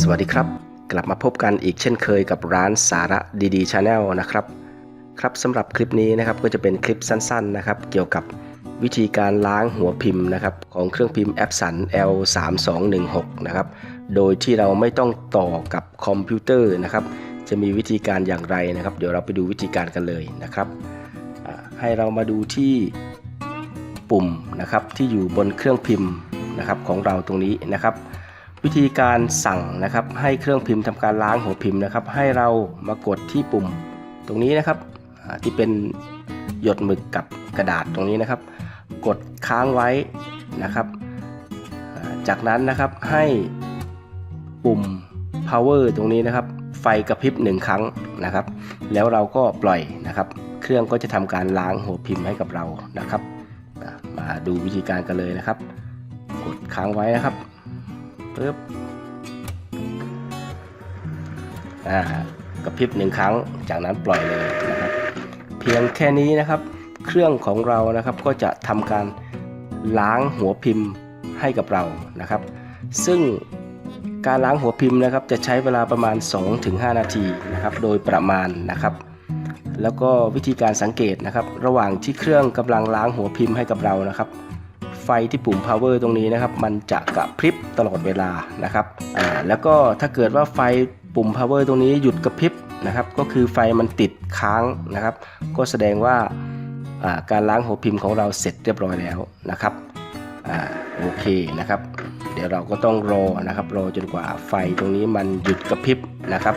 สวัสดีครับ กลับมาพบกันอีกเช่นเคยกับร้านสาระดีๆชาแนลนะครับ ครับสำหรับคลิปนี้นะครับก็จะเป็นคลิปสั้นๆนะครับ เกี่ยวกับวิธีการล้างหัวพิมพ์นะครับของเครื่องพิมพ์ Epson L3216 นะครับโดยที่เราไม่ต้องต่อกับคอมพิวเตอร์นะครับ จะมีวิธีการอย่างไรนะครับ เดี๋ยวเราไปดูวิธีการกันเลยนะครับให้เรามาดูที่ปุ่มนะครับที่อยู่บนเครื่องพิมพ์นะครับของเราตรงนี้นะครับ วิธีการสั่งนะครับ ให้เครื่องพิมพ์ทำการล้างหัวพิมพ์นะครับ ให้เรามากดที่ปุ่มตรงนี้นะครับที่เป็นหยดหมึกกับกระดาษตรงนี้นะครับ กดค้างไว้นะครับ จากนั้นนะครับให้ปุ่ม power ตรงนี้นะครับ ไฟกระพริบหนึ่งครั้งนะครับ แล้วเราก็ปล่อยนะครับ เครื่องก็จะทำการล้างหัวพิมพ์ให้กับเรานะครับ มาดูวิธีการกันเลยนะครับ กดค้างไว้นะครับ ปึ๊บอ่ากระพริบหนึ่งครั้งจากนั้นปล่อยเลยนะครับ เพียงแค่นี้นะครับ เครื่องของเรานะครับก็จะทำการล้างหัวพิมพ์ให้กับเรานะครับ ซึ่งการล้างหัวพิมพ์นะครับ จะใช้เวลาประมาณ 2-5 นาทีนะครับ โดยประมาณนะครับ แล้วก็วิธีการสังเกตนะครับ ระหว่างที่เครื่องกำลังล้างหัวพิมพ์ให้กับเรานะครับ ไฟที่ปุ่ม power ตรงนี้นะครับ มันจะกระพริบตลอดเวลานะครับอ่าแล้วก็ถ้าเกิดว่าไฟปุ่ม power ตรงนี้หยุดกระพริบนะครับก็คือไฟมันติดค้างนะครับ ก็แสดงว่าการล้างหัวพิมพ์ของเราเสร็จเรียบร้อยแล้วนะครับอโอเคนะครับ เดี๋ยวเราก็ต้องรอนะครับรอจนกว่าไฟตรงนี้มันหยุดกระพริบนะครับ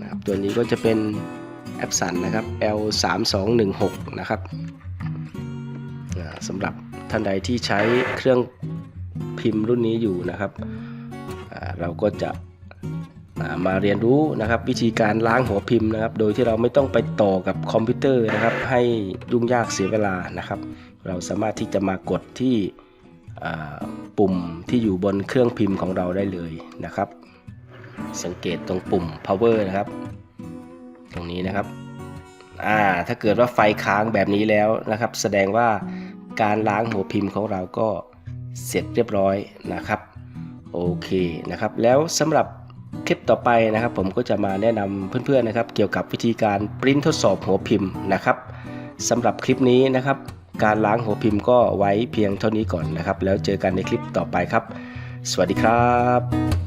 นะครับ ตัวนี้ก็จะเป็นแอปสันนะครับ L3216 นะครับสำหรับ ท่านใดที่ใช้เครื่องพิมพ์รุ่นนี้อยู่นะครับ เราก็จะมาเรียนรู้นะครับ วิธีการล้างหัวพิมพ์นะครับ โดยที่เราไม่ต้องไปต่อกับคอมพิวเตอร์นะครับ ให้ยุ่งยากเสียเวลานะครับ เราสามารถที่จะมากดที่ปุ่มที่อยู่บนเครื่องพิมพ์ของเราได้เลยนะครับ สังเกตตรงปุ่ม power นะครับ ตรงนี้นะครับอ่าถ้าเกิดว่าไฟค้างแบบนี้แล้วนะครับ แสดงว่า การล้างหัวพิมพ์ของเราก็เสร็จเรียบร้อยนะครับโอเคนะครับแล้วสำหรับคลิปต่อไปนะครับ ผมก็จะมาแนะนำเพื่อนๆนะครับ เกี่ยวกับวิธีการปริ้นทดสอบหัวพิมพ์นะครับสำหรับคลิปนี้นะครับ การล้างหัวพิมพ์ก็ไว้เพียงเท่านี้ก่อนนะครับ แล้วเจอกันในคลิปต่อไปครับ สวัสดีครับ